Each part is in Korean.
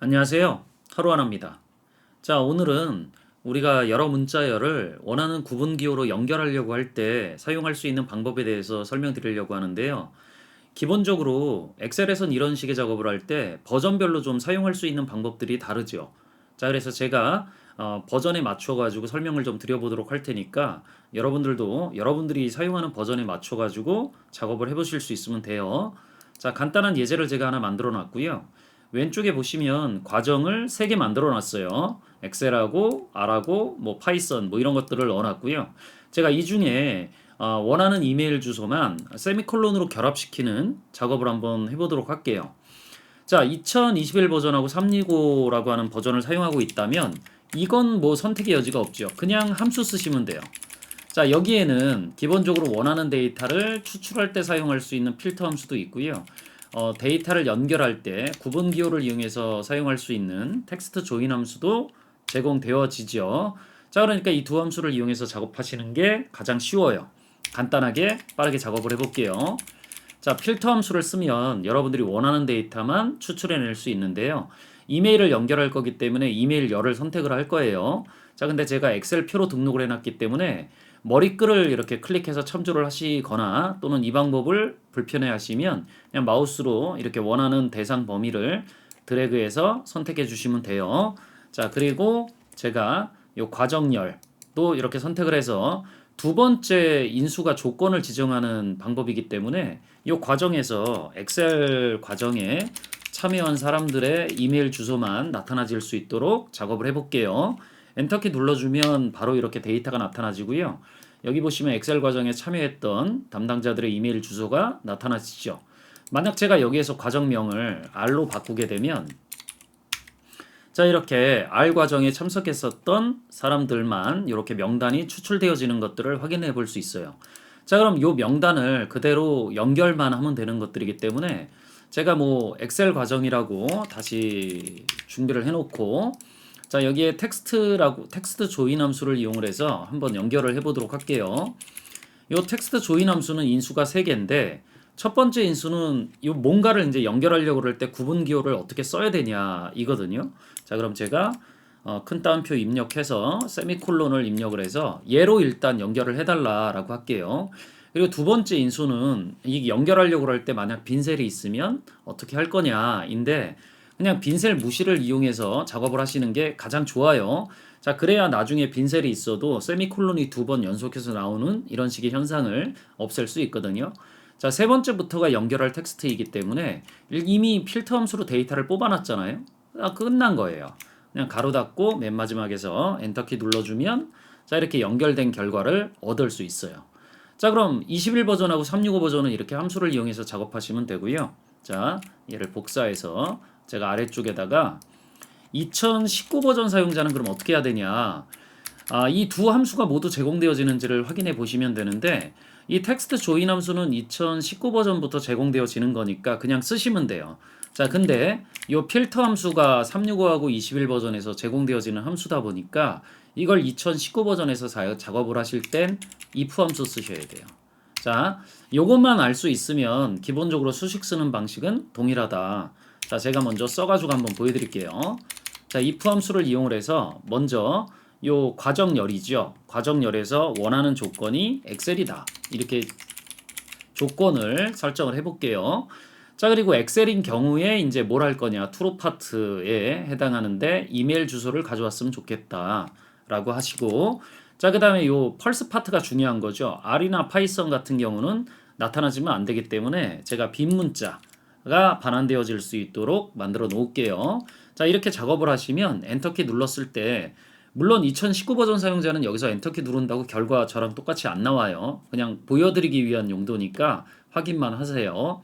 안녕하세요. 하루하나입니다. 자, 오늘은 우리가 여러 문자열을 원하는 구분 기호로 연결하려고 할 때 사용할 수 있는 방법에 대해서 설명드리려고 하는데요. 기본적으로 엑셀에선 이런 식의 작업을 할 때 버전별로 좀 사용할 수 있는 방법들이 다르죠. 자, 그래서 제가 어, 버전에 맞춰 가지고 설명을 좀 드려보도록 할 테니까 여러분들도 여러분들이 사용하는 버전에 맞춰 가지고 작업을 해보실 수 있으면 돼요. 자, 간단한 예제를 제가 하나 만들어 놨고요. 왼쪽에 보시면 과정을 3개 만들어 놨어요. 엑셀하고 R하고 뭐 파이썬 뭐 이런 것들을 넣어 놨고요. 제가 이 중에 어, 원하는 이메일 주소만 세미콜론으로 결합시키는 작업을 한번 해보도록 할게요. 자, 2021 버전하고 365라고 하는 버전을 사용하고 있다면 이건 뭐 선택의 여지가 없죠. 그냥 함수 쓰시면 돼요. 자, 여기에는 기본적으로 원하는 데이터를 추출할 때 사용할 수 있는 필터 함수도 있고요. 어, 데이터를 연결할 때 구분 기호를 이용해서 사용할 수 있는 텍스트 조인 함수도 제공되어지죠. 자, 그러니까 이 두 함수를 이용해서 작업하시는 게 가장 쉬워요. 간단하게 빠르게 작업을 해볼게요. 자, 필터 함수를 쓰면 여러분들이 원하는 데이터만 추출해낼 수 있는데요. 이메일을 연결할 거기 때문에 이메일 열을 선택을 할 거예요. 자, 근데 제가 엑셀 표로 등록을 해놨기 때문에 머리글을 이렇게 클릭해서 참조를 하시거나 또는 이 방법을 불편해 하시면 그냥 마우스로 이렇게 원하는 대상 범위를 드래그해서 선택해 주시면 돼요. 자, 그리고 제가 요 과정열도 이렇게 선택을 해서 두 번째 인수가 조건을 지정하는 방법이기 때문에 이 과정에서 엑셀 과정에 참여한 사람들의 이메일 주소만 나타나질 수 있도록 작업을 해볼게요. 엔터키 눌러주면 바로 이렇게 데이터가 나타나지고요. 여기 보시면 엑셀 과정에 참여했던 담당자들의 이메일 주소가 나타나시죠. 만약 제가 여기에서 과정명을 R로 바꾸게 되면 자 이렇게 R 과정에 참석했었던 사람들만 이렇게 명단이 추출되어지는 것들을 확인해 볼 수 있어요. 자 그럼 이 명단을 그대로 연결만 하면 되는 것들이기 때문에 제가 뭐 엑셀 과정이라고 다시 준비를 해놓고 자 여기에 텍스트라고 텍스트 조인 함수를 이용을 해서 한번 연결을 해보도록 할게요. 이 텍스트 조인 함수는 인수가 3개인데 첫 번째 인수는 이 뭔가를 이제 연결하려고 그럴 때 구분 기호를 어떻게 써야 되냐 이거든요. 자 그럼 제가 어, 큰 따옴표 입력해서 세미콜론을 입력을 해서 얘로 일단 연결을 해달라라고 할게요. 그리고 두 번째 인수는 이 연결하려고 할 때 만약 빈셀이 있으면 어떻게 할 거냐인데 그냥 빈셀 무시를 이용해서 작업을 하시는 게 가장 좋아요. 자, 그래야 나중에 빈셀이 있어도 세미콜론이 두 번 연속해서 나오는 이런 식의 현상을 없앨 수 있거든요. 자, 세 번째부터가 연결할 텍스트이기 때문에 이미 필터 함수로 데이터를 뽑아놨잖아요. 아, 끝난 거예요. 그냥 가로 닫고 맨 마지막에서 엔터키 눌러주면 자, 이렇게 연결된 결과를 얻을 수 있어요. 자, 그럼 21 버전하고 365 버전은 이렇게 함수를 이용해서 작업하시면 되고요. 자, 얘를 복사해서 제가 아래쪽에다가 2019 버전 사용자는 그럼 어떻게 해야 되냐? 아, 이 두 함수가 모두 제공되어지는지를 확인해 보시면 되는데 이 텍스트 조인 함수는 2019 버전부터 제공되어지는 거니까 그냥 쓰시면 돼요. 자, 근데 이 필터 함수가 365하고 21 버전에서 제공되어지는 함수다 보니까 이걸 2019 버전에서 작업을 하실 땐 if 함수 쓰셔야 돼요. 자, 요것만 알 수 있으면 기본적으로 수식 쓰는 방식은 동일하다. 자, 제가 먼저 써가지고 한번 보여드릴게요. 자, if 함수를 이용을 해서 먼저 요 과정열이죠. 과정열에서 원하는 조건이 엑셀이다. 이렇게 조건을 설정을 해볼게요. 자, 그리고 엑셀인 경우에 이제 뭘 할 거냐. 투로 파트에 해당하는데 이메일 주소를 가져왔으면 좋겠다. 라고 하시고 자, 그 다음에 요 펄스 파트가 중요한 거죠. R이나 파이썬 같은 경우는 나타나지면 안 되기 때문에 제가 빈 문자 가 반환되어질 수 있도록 만들어 놓을게요. 자, 이렇게 작업을 하시면 엔터키 눌렀을 때 물론 2019 버전 사용자는 여기서 엔터키 누른다고 결과 저랑 똑같이 안 나와요. 그냥 보여드리기 위한 용도니까 확인만 하세요.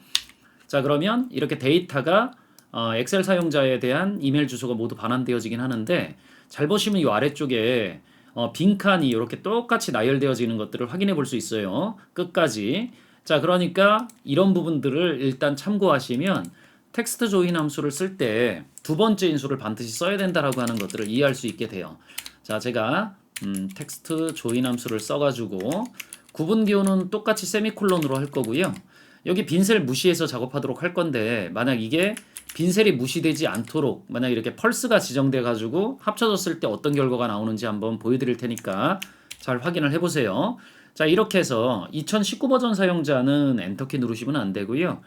자, 그러면 이렇게 데이터가 어, 엑셀 사용자에 대한 이메일 주소가 모두 반환되어지긴 하는데 잘 보시면 이 아래쪽에 어, 빈칸이 이렇게 똑같이 나열되어지는 것들을 확인해 볼 수 있어요. 끝까지. 자, 그러니까 이런 부분들을 일단 참고하시면 텍스트 조인 함수를 쓸 때 두 번째 인수를 반드시 써야 된다라고 하는 것들을 이해할 수 있게 돼요. 자, 제가 음, 텍스트 조인 함수를 써가지고 구분 기호는 똑같이 세미콜론으로 할 거고요. 여기 빈셀 무시해서 작업하도록 할 건데 만약 이게 빈셀이 무시되지 않도록 만약 이렇게 펄스가 지정돼 가지고 합쳐졌을 때 어떤 결과가 나오는지 한번 보여드릴 테니까 잘 확인을 해보세요. 자 이렇게 해서 2019 버전 사용자는 엔터키 누르시면 안 되고요.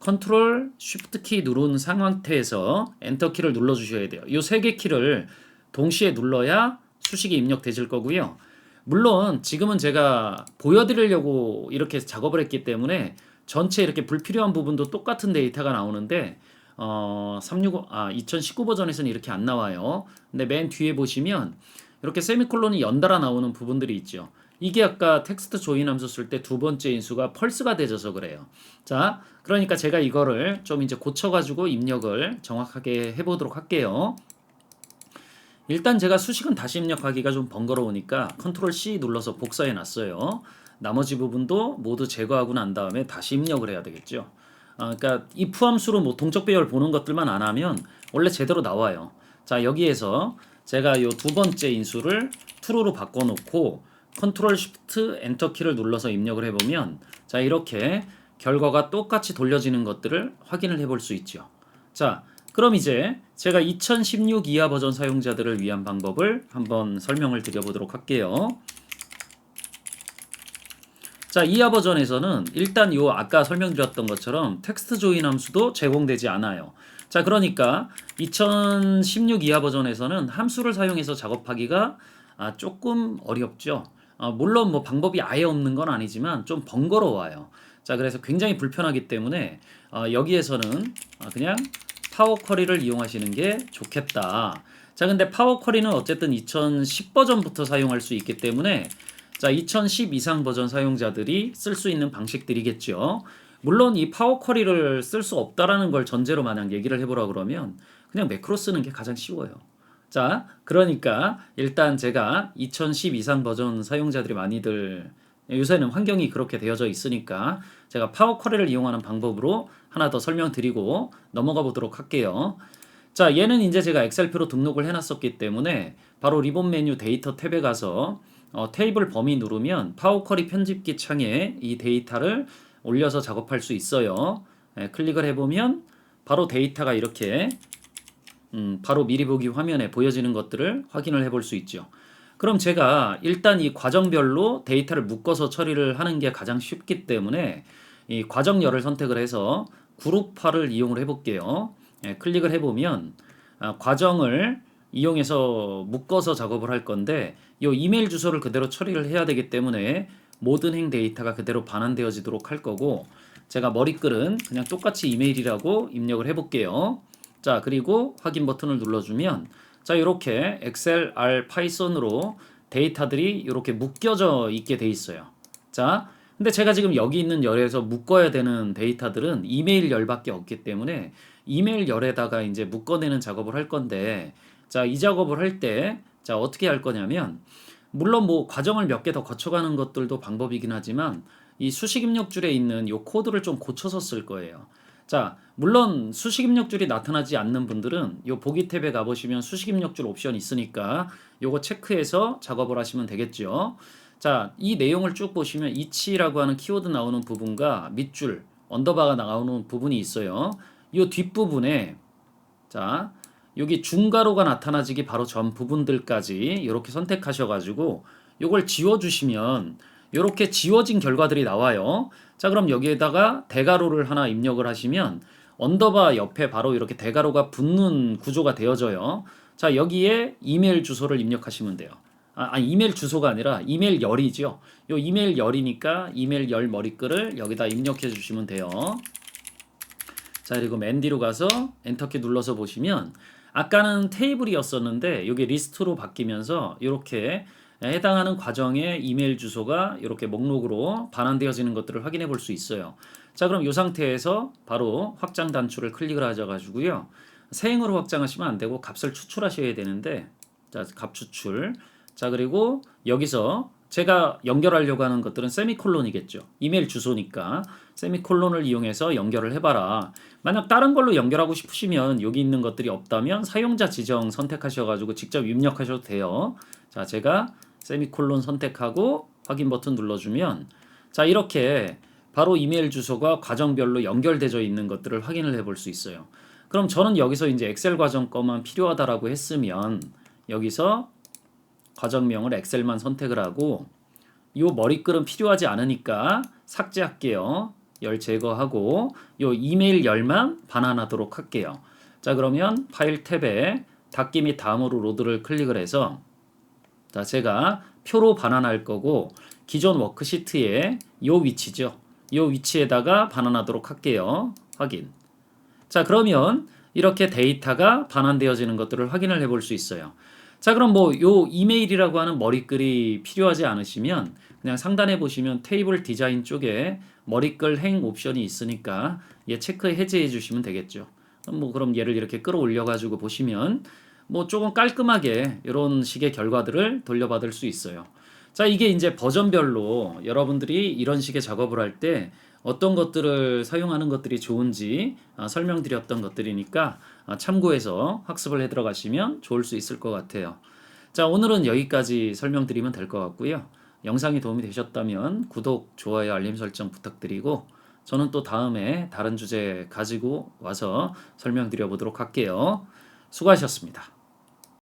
컨트롤 쉬프트 키 누른 상태에서 엔터 키를 눌러 주셔야 돼요. 이 세 개 키를 동시에 눌러야 수식이 입력되실 거고요. 물론 지금은 제가 보여드리려고 이렇게 작업을 했기 때문에 전체 이렇게 불필요한 부분도 똑같은 데이터가 나오는데 어, 365, 아, 2019 버전에서는 이렇게 안 나와요. 근데 맨 뒤에 보시면 이렇게 세미콜론이 연달아 나오는 부분들이 있죠. 이게 아까 텍스트 조인 함수 쓸 때 두 번째 인수가 펄스가 되져서 그래요. 자, 그러니까 제가 이거를 좀 이제 고쳐가지고 입력을 정확하게 해보도록 할게요. 일단 제가 수식은 다시 입력하기가 좀 번거로우니까 컨트롤 C 눌러서 복사해 놨어요. 나머지 부분도 모두 제거하고 난 다음에 다시 입력을 해야 되겠죠. 아, 그러니까 if 함수로 뭐 동적 배열 보는 것들만 안 하면 원래 제대로 나와요. 자 여기에서 제가 요 두 번째 인수를 true로 바꿔놓고 컨트롤 쉬프트 엔터 키를 눌러서 입력을 해보면 자 이렇게 결과가 똑같이 돌려지는 것들을 확인을 해볼 수 있죠. 자 그럼 이제 제가 2016 이하 버전 사용자들을 위한 방법을 한번 설명을 드려보도록 할게요. 자, 이하 버전에서는 일단 요 아까 설명드렸던 것처럼 텍스트 조인 함수도 제공되지 않아요. 자, 그러니까 2016 이하 버전에서는 함수를 사용해서 작업하기가 아, 조금 어렵죠. 아, 물론 뭐 방법이 아예 없는 건 아니지만 좀 번거로워요. 자, 그래서 굉장히 불편하기 때문에 어, 여기에서는 어, 그냥 파워 쿼리를 이용하시는 게 좋겠다. 자, 근데 파워 쿼리는 어쨌든 2010 버전부터 사용할 수 있기 때문에 자, 2010 이상 버전 사용자들이 쓸 수 있는 방식들이겠죠. 물론 이 파워 쿼리를 쓸 수 없다라는 걸 전제로 만약 얘기를 해보라 그러면 그냥 매크로 쓰는 게 가장 쉬워요. 자, 그러니까 일단 제가 2010 이상 버전 사용자들이 많이들 요새는 환경이 그렇게 되어져 있으니까 제가 파워 쿼리를 이용하는 방법으로 하나 더 설명드리고 넘어가 보도록 할게요. 자, 얘는 이제 제가 엑셀표로 등록을 해놨었기 때문에 바로 리본 메뉴 데이터 탭에 가서 어, 테이블 범위 누르면 파워 쿼리 편집기 창에 이 데이터를 올려서 작업할 수 있어요. 예, 클릭을 해보면 바로 데이터가 이렇게 음, 바로 미리 보기 화면에 보여지는 것들을 확인을 해볼 수 있죠. 그럼 제가 일단 이 과정별로 데이터를 묶어서 처리를 하는 게 가장 쉽기 때문에 이 과정열을 선택을 해서 그룹화를 이용을 해볼게요. 예, 클릭을 해보면 아, 과정을 이용해서 묶어서 작업을 할 건데 이 이메일 주소를 그대로 처리를 해야 되기 때문에 모든 행 데이터가 그대로 반환되어지도록 할 거고 제가 머리글은 그냥 똑같이 이메일이라고 입력을 해볼게요. 자 그리고 확인 버튼을 눌러주면 자 이렇게 엑셀 R 파이썬으로 데이터들이 이렇게 묶여져 있게 돼 있어요. 자 근데 제가 지금 여기 있는 열에서 묶어야 되는 데이터들은 이메일 열밖에 없기 때문에 이메일 열에다가 이제 묶어내는 작업을 할 건데 자, 이 작업을 할 때, 자, 어떻게 할 거냐면, 물론 뭐 과정을 몇 개 더 거쳐가는 것들도 방법이긴 하지만, 이 수식 입력줄에 있는 이 코드를 좀 고쳐서 쓸 거예요. 자, 물론 수식 입력줄이 나타나지 않는 분들은 이 보기 탭에 가보시면 수식 입력줄 옵션 있으니까 요거 체크해서 작업을 하시면 되겠죠. 자, 이 내용을 쭉 보시면 이치라고 하는 키워드 나오는 부분과 밑줄, 언더바가 나오는 부분이 있어요. 이 뒷부분에 자, 여기 중괄호가 나타나지기 바로 전 부분들까지 이렇게 선택하셔가지고 이걸 지워주시면 이렇게 지워진 결과들이 나와요. 자 그럼 여기에다가 대괄호를 하나 입력을 하시면 언더바 옆에 바로 이렇게 대괄호가 붙는 구조가 되어져요. 자 여기에 이메일 주소를 입력하시면 돼요. 아, 아 이메일 주소가 아니라 이메일 열이죠. 요 이메일 열이니까 이메일 열 머리글을 여기다 입력해 주시면 돼요. 자 그리고 맨 뒤로 가서 엔터키 눌러서 보시면 아까는 테이블이었었는데 이게 리스트로 바뀌면서 이렇게 해당하는 과정의 이메일 주소가 이렇게 목록으로 반환되어지는 것들을 확인해 볼 수 있어요. 자, 그럼 이 상태에서 바로 확장 단추를 클릭을 하셔 가지고요. 세행으로 확장하시면 안 되고 값을 추출하셔야 되는데 자, 값 추출. 자, 그리고 여기서 제가 연결하려고 하는 것들은 세미콜론이겠죠. 이메일 주소니까 세미콜론을 이용해서 연결을 해봐라. 만약 다른 걸로 연결하고 싶으시면 여기 있는 것들이 없다면 사용자 지정 선택하셔가지고 직접 입력하셔도 돼요. 자, 제가 세미콜론 선택하고 확인 버튼 눌러주면 자 이렇게 바로 이메일 주소가 과정별로 연결되어 있는 것들을 확인을 해볼 수 있어요. 그럼 저는 여기서 이제 엑셀 과정 거만 필요하다라고 했으면 여기서 과정명을 엑셀만 선택을 하고 요 머리글은 필요하지 않으니까 삭제할게요. 열 제거하고 요 이메일 열만 반환하도록 할게요. 자 그러면 파일 탭에 닫기 및 다음으로 로드를 클릭을 해서 자 제가 표로 반환할 거고 기존 워크시트의 요 위치죠. 요 위치에다가 반환하도록 할게요. 확인. 자 그러면 이렇게 데이터가 반환되어지는 것들을 확인을 해볼 수 있어요. 자 그럼 뭐 요 이메일이라고 하는 머리글이 필요하지 않으시면 그냥 상단에 보시면 테이블 디자인 쪽에 머리글 행 옵션이 있으니까 얘 체크 해제해 주시면 되겠죠. 뭐 그럼 얘를 이렇게 끌어올려 가지고 보시면 뭐 조금 깔끔하게 이런 식의 결과들을 돌려받을 수 있어요. 자 이게 이제 버전별로 여러분들이 이런 식의 작업을 할 때 어떤 것들을 사용하는 것들이 좋은지 아, 설명드렸던 것들이니까 아, 참고해서 학습을 해 들어가시면 좋을 수 있을 것 같아요. 자, 오늘은 여기까지 설명드리면 될 것 같고요. 영상이 도움이 되셨다면 구독, 좋아요, 알림 설정 부탁드리고 저는 또 다음에 다른 주제 가지고 와서 설명드려 보도록 할게요. 수고하셨습니다.